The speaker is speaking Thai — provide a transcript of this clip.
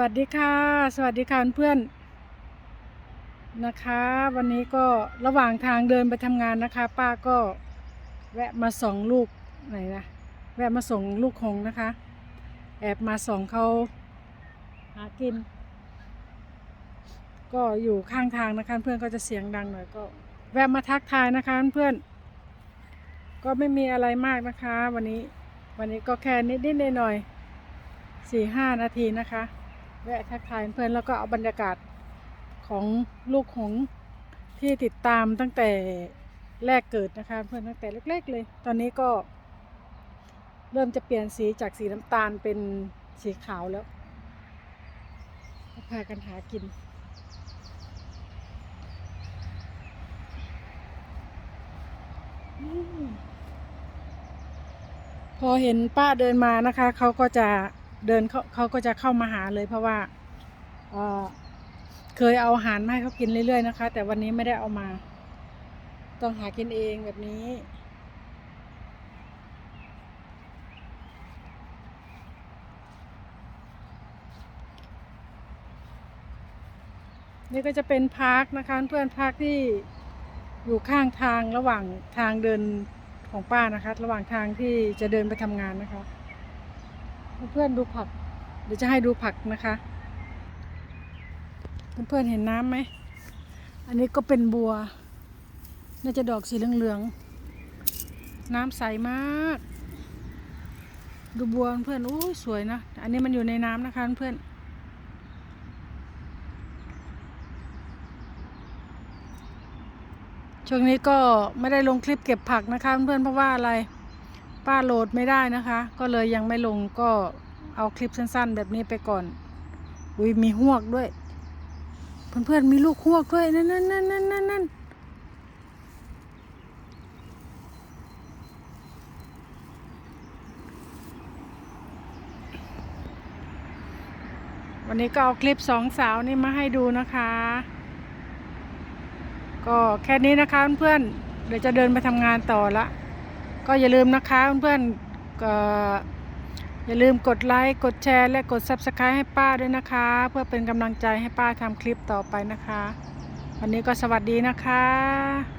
วัสดีค่ะ สวัสดีค่ะเพื่อนนะคะ วันนี้ก็ระหว่างทางเดินไปทำงานนะคะ ป้าก็แวะมาส่องลูกไหนนะแวะมาส่งลูกหงนะคะ แอบมาส่องเขาหากิน ก็อยู่ข้างทางนะคะเพื่อนก็จะเสียงดังหน่อยก็ แวะมาทักทายนะคะเพื่อนก็ไม่มีอะไรมากนะคะ วันนี้วันนี้ก็แค่นิดๆหน่อยๆสี่ห้านาทีนะคะ แวะทักทายเพื่อนแล้วก็เอาบรรยากาศของลูกของที่ติดตามตั้งแต่แรกเกิดนะคะ เพื่อนตั้งแต่เล็กๆเลย ตอนนี้ก็ เริ่มจะเปลี่ยนสีจากสีน้ำตาลเป็นสีขาวแล้วพากันหากิน พอเห็นป้าเดินมานะคะ เขาก็จะ เดินเขาเขาก็จะเข้ามาหาเลยเพราะว่าเเคยเอาอาหารมาให้เขากินเรื่อยๆนะคะ แต่วันนี้ไม่ได้เอามา ต้องหากินเองแบบนี้ นี่ก็จะเป็นพาร์คนะคะ เพื่อนพาร์คที่อยู่ข้างทางระหว่างทางเดินของป้านะคะ ระหว่างทางที่จะเดินไปทำงานนะคะ เพื่อนๆดูผัก เดี๋ยวจะให้ดูผักนะคะ เพื่อนๆเห็นน้ำไหม อันนี้ก็เป็นบัว น่าจะดอกสีเหลืองๆ น้ำใสมาก ดูบัวเพื่อนโอ้ยสวยนะ อันนี้มันอยู่ในน้ำนะคะเพื่อนช่วงนี้ก็ไม่ได้ลงคลิปเก็บผักนะคะเพื่อนๆเพราะว่าอะไร ป้าโหลดไม่ได้นะคะ ก็เลยยังไม่ลงก็เอาคลิปสั้น ๆ แบบนี้ไปก่อน อุ้ยมีหวกด้วย เพื่อนๆมีลูกหวกด้วยนั่นนั่นนั่นนั่นนั่นนั่นวันนี้ก็เอาคลิปสองสาวนี่มาให้ดูนะคะ ก็แค่นี้นะคะเพื่อนๆเดี๋ยวจะเดินไปทำงานต่อละ ก็อย่าลืมนะคะเพื่อนๆก็อย่าลืมกดไลค์ กดแชร์ และกด Subscribe ให้ป้าด้วยนะคะ เพื่อเป็นกำลังใจให้ป้าทำคลิปต่อไปนะคะ วันนี้ก็สวัสดีนะคะ